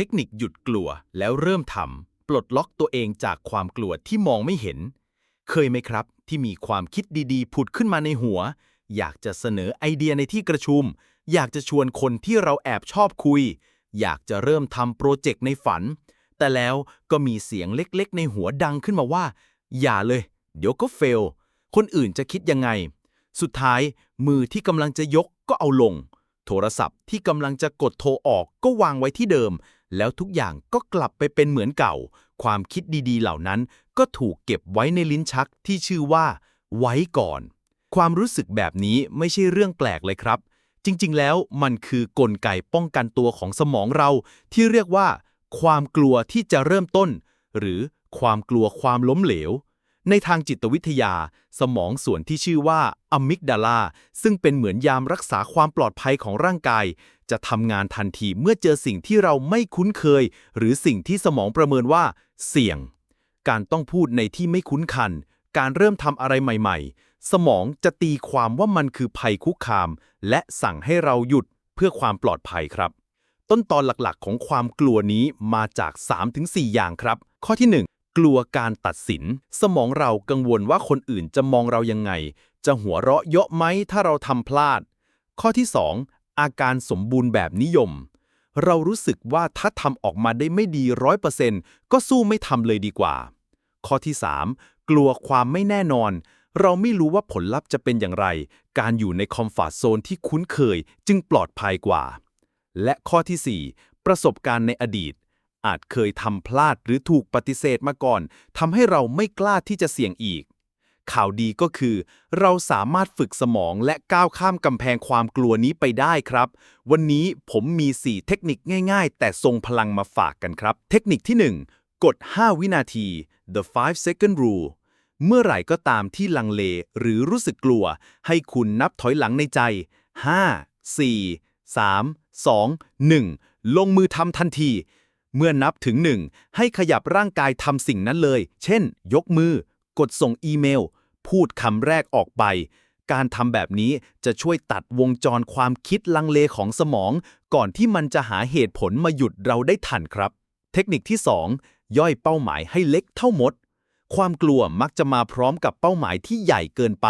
ทคนิคหยุดกลัวแล้วเริ่มทำปลดล็อกตัวเองจากความกลัวที่มองไม่เห็น เคยไหมครับ ที่มีความคิดดีๆ ผุดขึ้นมาในหัว อยากจะเสนอไอเดียในที่ประชุม อยากจะชวนคนที่เราแอบชอบคุย อยากจะเริ่มทำโปรเจกต์ในฝัน แต่แล้วก็มีเสียงเล็กๆ ในหัวดังขึ้นมาว่า อย่าเลย เดี๋ยวก็เฟล คนอื่นจะคิดยังไง สุดท้ายมือที่กำลังจะยกก็เอาลง โทรศัพท์ที่กำลังจะกดโทรออกก็วางไว้ที่เดิม แล้วทุกอย่างก็กลับไปเป็นเหมือนเก่า ความคิดดีๆ เหล่านั้นก็ถูกเก็บไว้ในลิ้นชักที่ชื่อว่า ไว้ก่อน ความรู้สึกแบบนี้ไม่ใช่เรื่องแปลกเลยครับ จริงๆ แล้วมันคือกลไกป้องกันตัวของสมองเรา ที่เรียกว่า ความกลัวที่จะเริ่มต้น หรือความกลัวความล้มเหลว ในทางจิตวิทยา สมองส่วนที่ชื่อว่าอะมิกดาลาซึ่งเป็นเหมือนยามรักษาความปลอดภัยของร่างกาย จะทำงานทันทีเมื่อเจอสิ่งที่เราไม่คุ้นเคย หรือสิ่งที่สมองประเมินว่า เสี่ยง การต้องพูดในที่ไม่คุ้นคัน การเริ่มทำอะไรใหม่ ๆ สมองจะตีความว่ามันคือภัยคุกคาม และสั่งให้เราหยุดเพื่อความปลอดภัยครับ ต้นตอนหลักๆ ของความกลัวนี้มาจาก 3-4 อย่างครับ ข้อที่ 1 กลัวการตัดสิน สมองเรากังวลว่าคนอื่นจะมองเรายังไง จะหัวเราะเยาะไหมถ้าเราทำพลาด ข้อที่ 2 อาการสมบูรณ์แบบนิยม เรารู้สึกว่าถ้าทำออกมาได้ไม่ดีร้อยเปอร์เซ็นต์ก็สู้ไม่ทำเลยดีกว่า ข้อที่ 3 กลัวความไม่แน่นอน เราไม่รู้ว่าผลลัพธ์จะเป็นอย่างไร การอยู่ในคอมฟอร์ทโซนที่คุ้นเคยจึงปลอดภัยกว่า และข้อทีสี่4 ประสบการณ์ในอดีต อาจเคยทำพลาดหรือถูกปฏิเสธมาก่อนทำให้เราไม่กล้าที่จะเสี่ยงอีก ข่าวดีก็คือ เราสามารถฝึกสมองและก้าวข้ามกำแพงความกลัวนี้ไปได้ครับ วันนี้ผมมี 4 เทคนิคง่าย ๆ แต่ทรงพลังมาฝากกันครับ เทคนิคที่ 1 กด 5 วินาที the 5 second rule เมื่อไหร่ก็ตามที่ลังเลหรือรู้สึกกลัว ให้คุณนับถอยหลังในใจ 5 4 3 2 1 ลงมือทำทันที เมื่อนับถึง1ให้ขยับร่างกายทำสิ่งนั้นเลย เช่น ยกมือ กดส่งอีเมล พูดคำแรกออกไป การทำแบบนี้จะช่วยตัดวงจรความคิดลังเลของสมอง ก่อนที่มันจะหาเหตุผลมาหยุดเราได้ทันครับ เทคนิคที่ 2 ย่อยเป้าหมายให้เล็กเท่ามด ความกลัวมักจะมาพร้อมกับเป้าหมายที่ใหญ่เกินไป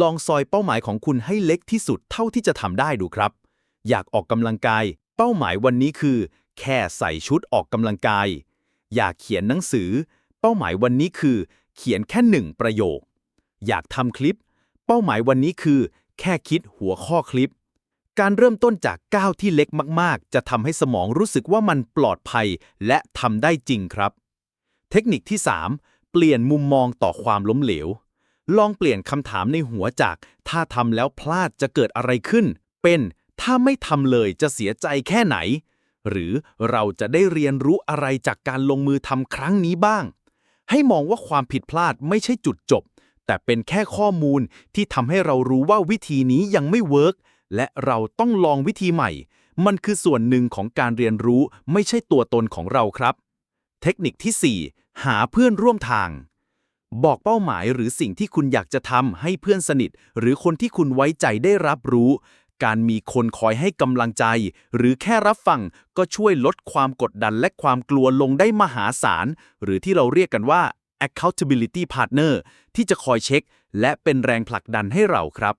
ลองซอยเป้าหมายของคุณให้เล็กที่สุดเท่าที่จะทำได้ดูครับ อยากออกกำลังกาย เป้าหมายวันนี้คือ แค่ใส่ชุดออกกำลังกาย อยากเขียนหนังสือ เป้าหมายวันนี้คือ เขียนแค่หนึ่งประโยค อยากทำคลิป เป้าหมายวันนี้คือ แค่คิดหัวข้อคลิป การเริ่มต้นจากก้าวที่เล็กมาก ๆ จะทำให้สมองรู้สึกว่ามันปลอดภัยและทำได้จริงครับ เทคนิคที่ 3 เปลี่ยนมุมมองต่อความล้มเหลว ลองเปลี่ยนคำถามในหัวจาก ถ้าทำแล้วพลาดจะเกิดอะไรขึ้น เป็น ถ้าไม่ทำเลยจะเสียใจแค่ไหน หรือเราจะได้เรียนรู้อะไรจากการลงมือทำครั้งนี้บ้าง ให้มองว่าความผิดพลาดไม่ใช่จุดจบ แต่เป็นแค่ข้อมูลที่ทำให้เรารู้ว่าวิธีนี้ยังไม่เวิร์กและเราต้องลองวิธีใหม่ มันคือส่วนหนึ่งของการเรียนรู้ไม่ใช่ตัวตนของเราครับ เทคนิคที่ 4 หาเพื่อนร่วมทาง บอกเป้าหมายหรือสิ่งที่คุณอยากจะทำให้เพื่อนสนิท หรือคนที่คุณไว้ใจได้รับรู้ การมีคนคอยให้กำลังใจ หรือแค่รับฟังก็ช่วยลดความกดดันและความกลัวลงได้มหาศาล หรือที่เราเรียกกันว่า accountability partner ที่จะคอยเช็ค และเป็นแรงผลักดันให้เราครับ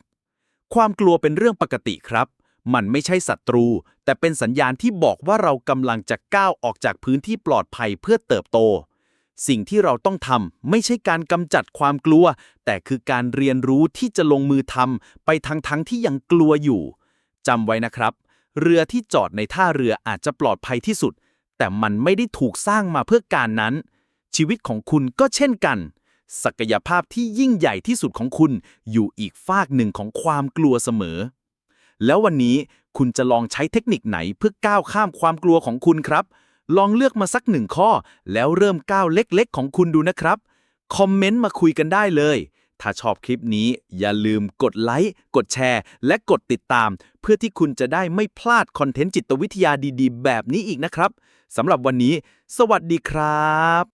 ความกลัวเป็นเรื่องปกติครับ มันไม่ใช่ศัตรู แต่เป็นสัญญาณที่บอกว่าเรากำลังจะก้าวออกจากพื้นที่ปลอดภัยเพื่อเติบโต สิ่งที่เราต้องทำไม่ใช่การกำจัดความกลัว แต่คือการเรียนรู้ที่จะลงมือทำไปทั้งทั้งที่ยังกลัวอยู่จำไว้นะครับ เรือที่จอดในท่าเรืออาจจะปลอดภัยที่สุด แต่มันไม่ได้ถูกสร้างมาเพื่อการนั้น ชีวิตของคุณก็เช่นกัน ศักยภาพที่ยิ่งใหญ่ที่สุดของคุณอยู่อีกฟากหนึ่งของความกลัวเสมอ แล้ววันนี้คุณจะลองใช้เทคนิคไหนเพื่อก้าวข้ามความกลัวของคุณครับ ลองเลือกมาสักหนึ่งข้อ แล้วเริ่มก้าวเล็กๆ ของคุณดูนะครับ คอมเมนต์มาคุยกันได้เลย ถ้าชอบคลิปนี้อย่าลืมกดไลค์ กดแชร์ และกดติดตาม เพื่อที่คุณจะได้ไม่พลาดคอนเทนต์จิตวิทยาดีๆ แบบนี้อีกนะครับสำหรับวันนี้ สวัสดีครับ